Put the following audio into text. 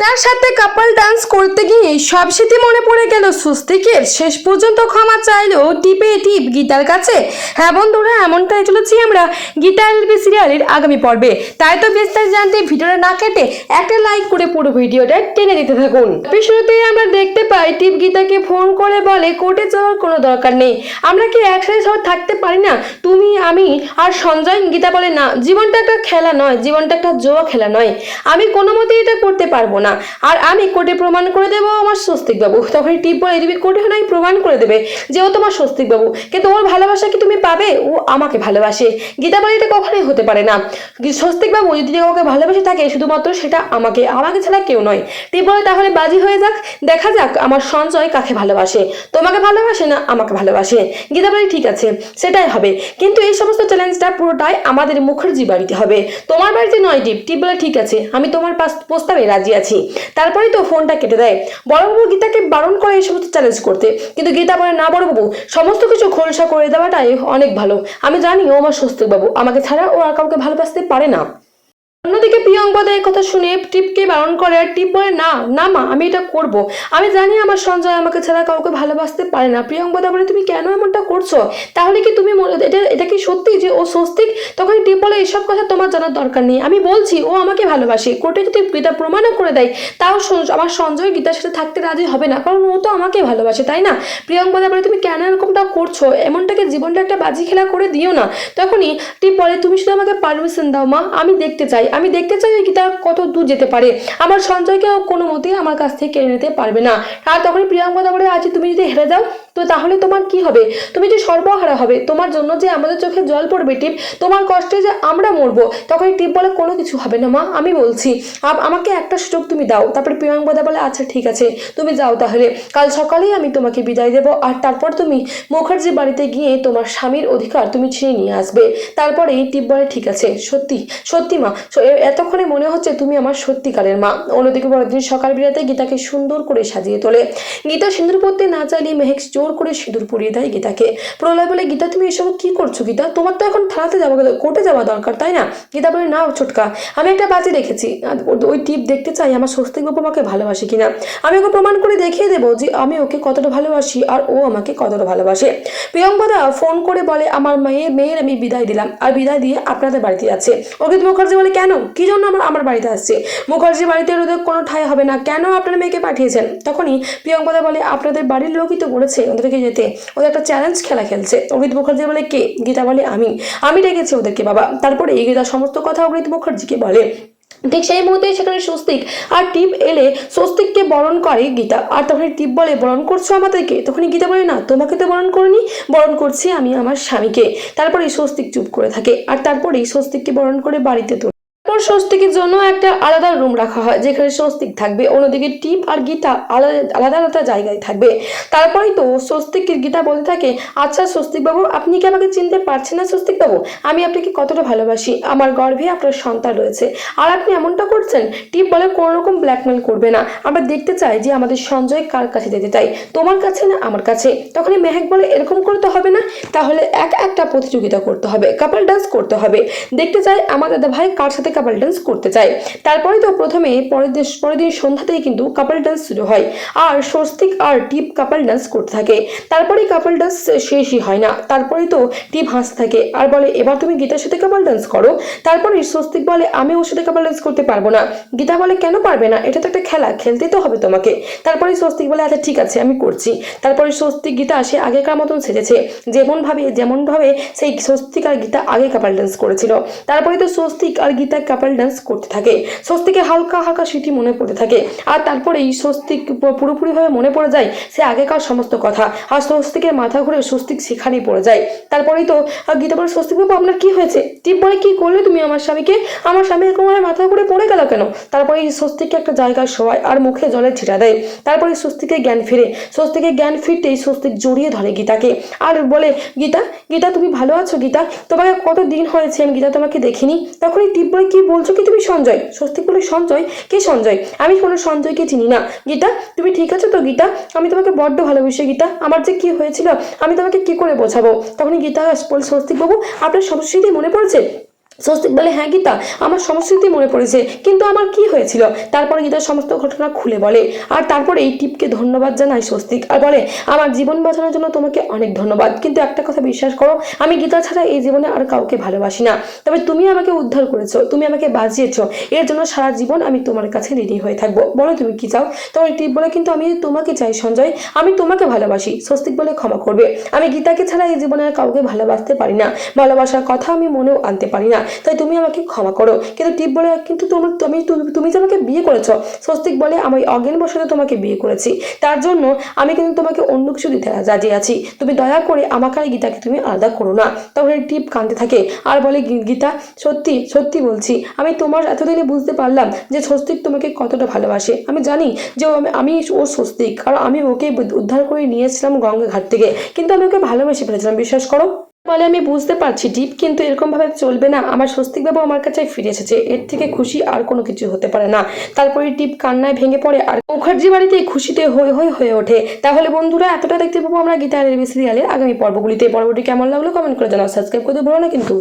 তার সাথে couple dance করতে গিয়ে সব স্মৃতি মনে পড়ে গেল সুস্তিকের শেষ পর্যন্ত ক্ষমা চাইলেও টিপে টিপ গীতার কাছে। হ্যাঁ বন্ধুরা, এমনটাই চলেছি আমরা গীতা এলবি সিরিয়ালের আগামী পর্বে। তাই তো বিস্তার জানতে ভিডিওটা না কেটে একটা লাইক করে পুরো ভিডিওটা টেনে দিতে থাকুন। শুরুতেই আমরা দেখতে পাই, টিপ গীতাকে ফোন করে বলে, কোর্টে যাওয়ার কোনো দরকার নেই। আমরা কি একসাথে সব থাকতে পারি না? তুমি, আমি আর সঞ্জয় গীতা বলে না। জীবনটা একটা খেলা নয়, জীবনটা একটা জোয়া খেলা নয়। আমি কোনো মতেই এটা করতে পারব না। আর আমি কোর্টে প্রমাণ করে দেবো আমার স্বস্তিক বাবু তখন টিপ বলে তুমি কোর্টে নয় প্রমাণ করে দেবে যে ও তোমার স্বস্তিক বাবু কিন্তু ওর ভালোবাসা কি তুমি পাবে? ও আমাকে ভালোবাসে। গীতা বলে এটা কখনোই হতে পারে না। স্বস্তিক বাবু যদি কাউকে ভালোবেসে থাকে, শুধুমাত্র সেটা আমাকে আমাকে ছাড়া কেউ নয়। টিপ বলে তাহলে বাজি হয়ে যাক। দেখা যাক আমার সঞ্জয় কাকে ভালোবাসে। তোমাকে ভালোবাসে না আমাকে ভালোবাসে? গীতা বলে ঠিক আছে, সেটাই হবে। কিন্তু এই সমস্ত চ্যালেঞ্জটা পুরোটাই আমাদের মুখার্জি বাড়িতে হবে। তোমার বাড়িতে নয় টিপ। টিপ বলে ঠিক আছে, আমি তোমার প্রস্তাবে রাজি আছি। তারপরেই তো ফোনটা কেটে দেয়। বড়বাবু গীতাকে বারণ করে এই সমস্ত চ্যালেঞ্জ করতে। কিন্তু গীতা বলে, না বড়বাবু, সমস্ত কিছু খোলসা করে দেওয়াটাই অনেক ভালো। আমি জানি ও আমার স্বস্তিক বাবু। আমাকে ছাড়া ও আর কাউকে ভালোবাসতে পারে না। অন্যদিকে প্রিয়ঙ্কদা এই কথা শুনে টিপকে বারণ করে আর টিপ বলে, না না মা, আমি এটা করব। আমি জানি আমার সঞ্জয় আমাকে ছাড়া কাউকে ভালোবাসতে পারে না। প্রিয়ঙ্কদা বলে তুমি কেন এমনটা করছ? তাহলে কি তুমি এটা এটা কি সত্যি যে ও স্বস্তিক? তখন টিপ বলে, এসব কথা তোমার জানার দরকার নেই। আমি বলছি, ও আমাকে ভালোবাসে। কোর্টে যদি গীতা প্রমাণও করে দেয়, তাও আমার সঞ্জয় গীতার সাথে থাকতে রাজি হবে না, কারণ ও তো আমাকে ভালোবাসে, তাই না? প্রিয়ঙ্কদা বলে তুমি কেন এরকমটা করছ? এমনটাকে জীবনটা একটা বাজি খেলা করে দিও না? তখনই টিপ বলে, তুমি শুধু আমাকে পারমিশন দাও মা, আমি দেখতে চাই। আমি দেখতে চাই ওই গীতা কত দূর যেতে পারে। আমার সঞ্জয়কেও কোনো মতেই আমার কাছ থেকে কেড়ে নিতে পারবে না। আর তখনই প্রিয়াঙ্কদা বলে আজ তুমি যদি হেরে যাও, তো তাহলে তোমার কি হবে? তুমি যে সর্বহারা হবে, তোমার জন্য যে আমাদের চোখে জল পড়বে টিপ, তোমার কষ্টে যে আমরা মরবো তখন টিপ বলে, কোনো কিছু হবে না মা, আমি বলছি। আমাকে একটা সুযোগ তুমি দাও। তারপরে প্রিয়াঙ্কদা বলে আচ্ছা ঠিক আছে, তুমি যাও তাহলে। কাল সকালেই আমি তোমাকে বিদায় দেবো, আর তারপর তুমি মুখার্জি বাড়িতে গিয়ে তোমার স্বামীর অধিকার তুমি ছিনিয়ে নিয়ে আসবে। তারপরে এই টিপ বলে, ঠিক আছে, সত্যি সত্যি মা এতক্ষণে মনে হচ্ছে তুমি আমার সত্যিকারের মা। অন্যদিকে পরের সকাল বিরাতে গীতাকে সুন্দর করে সাজিয়ে তোলে। গীতা সিঁদুর পরতে না চাইলে মেহেক জোর করে সিঁদুর পরিয়ে দেয় গীতাকে। প্রলয় বলে, গীতা, তুমি এসব কি করছ গীতা? তোমার তো এখন থানাতে যাওয়া কোর্টে যাওয়া দরকার, তাই না? গীতা বলে না ছোটকা, আমি একটা বাজি রেখেছি ওই টিপ দেখতে চাই, আমার স্বস্তিক বাবু আমাকে ভালোবাসে কিনা? আমি ওকে প্রমাণ করে দেখিয়ে দেবো যে আমি ওকে কতটা ভালোবাসি, আর ও আমাকে কতটা ভালোবাসে। প্রিয়ঙ্কদা ফোন করে বলে, আমার মেয়ে, মেয়ের আমি বিদায় দিলাম, আর বিদায় দিয়ে আপনাদের বাড়িতে যাচ্ছে। অভিজিৎ মুখার্জি বলে, কেন কি জন্য আমার আমার বাড়িতে আসছে? মুখার্জি বাড়িতে ওদের কোনো ঠাই হবে না। কেন আপনার মেয়েকে পাঠিয়েছেন? তখনই প্রিয়ঙ্কদা বলে, আপনাদের বাড়ির লোকই তো বলেছে ওদেরকে যেতে। ওদের একটা চ্যালেঞ্জ খেলা খেলছে। অভিজিৎ মুখার্জি বলে, কে? গীতা বলে, আমি। আমি ডেকেছি ওদেরকে, বাবা। তারপরে এই গীতা সমস্ত কথা অভিজিৎ মুখার্জিকে বলে। ঠিক সেই মুহূর্তে সেখানে স্বস্তিক আর টিপ এলে স্বস্তিককে বরণ করে গীতা। আর তখন টিপ বলে, বরণ করছ আমাদেরকে? তখনই গীতা বলে, না, তোমাকে তো বরণ করিনি। বরণ করছি আমি আমার স্বামীকে। তারপরে স্বস্তিক চুপ করে থাকে। আর তারপরেই স্বস্তিককে বরণ করে বাড়িতে তোলে। স্বস্তিকের জন্য একটা আলাদা রুম রাখা হয়, যেখানে স্বস্তিক থাকবে। অন্যদিকে টিপ আর গীতা আলাদা আলাদা আলাদা জায়গায় থাকবে। তারপরেই তো স্বস্তিকের গীতা বলতে থাকে আচ্ছা স্বস্তিক বাবু আপনি কি আমাকে চিনতে পারছেন না স্বস্তিক বাবু আমি আপনাকে কতটা ভালোবাসি। আমার গর্ভে আপনার সন্তান রয়েছে। আর আপনি এমনটা করছেন টিপ বলে কোনো রকম ব্ল্যাকমেল করবে না। আমরা দেখতে চাই যে আমাদের সঞ্জয় কার কাছে যেতে চাই তোমার কাছে না আমার কাছে? তখনই মেহেক বলে, এরকম করতে হবে না। তাহলে এক একটা প্রতিযোগিতা করতে হবে। কাপাল ডান্স করতে হবে। দেখতে চাই আমার দাদা ভাই কার সাথে কাপল ডান্স করতে চায়। তারপরে তো প্রথমে পরের দিন সন্ধ্যাতেই কিন্তু কাপল ডান্স শুরু হয়। আর স্বস্তিক আর টিপ কাপল ডান্স করতে থাকে। তারপরেই কাপল ডান্স শেষই হয় না। তারপরেই তো টিপ হাসতে থাকে। আর বলে, এবার তুমি গীতার সাথে কাপল ডান্স করো। তারপরে স্বস্তিক বলে আমি ওর সাথে কাপল ডান্স করতে পারব না। গীতা বলে, কেন পারবে না? এটা তো একটা খেলা। খেলতে তো হবে তোমাকে। তারপরে স্বস্তিক বলে আচ্ছা ঠিক আছে, আমি করছি। তারপরে স্বস্তিক গীতা সে আগেকার মতন সেজেছে। যেমন ভাবে যেমন ভাবে সেই স্বস্তিক আর গীতা আগে কাপাল ডান্স করেছিল। তারপরে তো স্বস্তিক আর গীতা কাপাল ডান্স করতে থাকে। স্বস্তিকে হালকা হালকা স্মৃতি মনে পড়তে থাকে। আর তারপরেই স্বস্তিক প- পুরোপুরিভাবে মনে পড়ে যায় সে আগেকার সমস্ত কথা। আর স্বস্তিকের মাথা ঘুরে স্বস্তিক সেখানেই পড়ে যায়। তারপরেই তো গীতা বলে, স্বস্তিক বাবু, আপনার কি হয়েছে? টিপ বলে, কি করলে তুমি আমার স্বামীকে? আমার স্বামী আমার মাথা ঘুরে পড়ে গেল কেন? তারপরে এই স্বস্তিককে একটা জায়গায় শোয়ায় আর মুখে জলে ছিটা দেয়। তারপরে স্বস্তিকে জ্ঞান ফিরে। স্বস্তিকে জ্ঞান ফিরতেই স্বস্তিক জড়িয়ে ধরে গীতাকে। আর বলে, গীতা গীতা, তুমি ভালো আছো, গীতা? তোমাকে কত দিন হয়েছে? আমি গীতা তোমাকে দেখিনি। তখনই বলে, কি বলছো কি তুমি সঞ্জয়? স্বস্তিক বলে সঞ্জয়? কে সঞ্জয়? আমি কোনো সঞ্জয়কে চিনি না। গীতা, তুমি ঠিক আছো তো, গীতা? আমি তোমাকে বড্ড ভালোবেসে, গীতা। আমার যে কি হয়েছিল, আমি তোমাকে কি করে বোঝাবো? তখন গীতা বলে স্বস্তিক বাবু, আপনার সমস্যাটি মনে পড়েছে? স্বস্তিক বলে হ্যাঁ গীতা, আমার সমস্ত মনে পড়েছে। কিন্তু আমার কি হয়েছিল? তারপরে গীতা সমস্ত ঘটনা খুলে বলে। আর তারপরে এই টিপকে ধন্যবাদ জানাই স্বস্তিক আর বলে, আমার জীবন বাঁচানোর জন্য তোমাকে অনেক ধন্যবাদ। কিন্তু একটা কথা বিশ্বাস করো, আমি গীতা ছাড়া এই জীবনে আর কাউকে ভালোবাসি না। তবে তুমি আমাকে উদ্ধার করেছ, তুমি আমাকে বাঁচিয়েছো। এর জন্য সারা জীবন আমি তোমার কাছে রেডি হয়ে থাকব। বলো তুমি কি চাও? তোমার টিপ বলে, কিন্তু আমি তোমাকে চাই সঞ্জয়, আমি তোমাকে ভালোবাসি। স্বস্তিক বলে, ক্ষমা করবে। আমি গীতাকে ছাড়া এই জীবনে আর কাউকে ভালোবাসতে পারি না। ভালোবাসার কথা আমি মনেও আনতে পারি না। তাই তুমি আমাকে ক্ষমা করো। কিন্তু টিপ বলে, কিন্তু তোমার, তুমি তুমি- যে আমাকে বিয়ে করেছ। স্বস্তিক বলে, আমি অজ্ঞান বসতে তোমাকে বিয়ে করেছি। তার জন্য আমি কিন্তু তোমাকে অন্য কিছু দিতে রাজি আছি। তুমি দয়া করে আমাকে আর গীতাকে তুমি আলাদা করো না। তখন টিপ কাঁদতে থাকে। আর বলে, "গী- গীতা, সত্যি সত্যি বলছি, আমি তোমার এতদিনে বুঝতে পারলাম যে স্বস্তিক তোমাকে কতটা ভালোবাসে। আমি জানি যে ও, আমি- ওর স্বস্তিক কারণ আমি ওকে উদ্ধার করে নিয়ে এসেছিলাম গঙ্গা ঘাট থেকে। কিন্তু আমি ওকে ভালোবেসে ফেলেছিলাম, বিশ্বাস করো? বলে আমি বুঝতে পারছি, ডিপ কিন্তু এরকমভাবে চলবে না। আমার স্বস্তিকবাবু আমার কাছে ফিরে এসেছে। এর থেকে খুশি আর কোনো কিছু হতে পারে না। তারপরে ডিপ কান্নায় ভেঙে পড়ে আর মুখার্জি বাড়িতে খুশিতে হয়ে হয়ে হয়ে ওঠে। তাহলে বন্ধুরা, এতটা দেখতে পাবো আমরা গীতা সিরিয়ালের আগামী পর্বগুলিতে। পর্বটি কেমন লাগল কমেন্ট করে জানাও। সাবস্ক্রাইব করতে ভুলো না কিন্তু।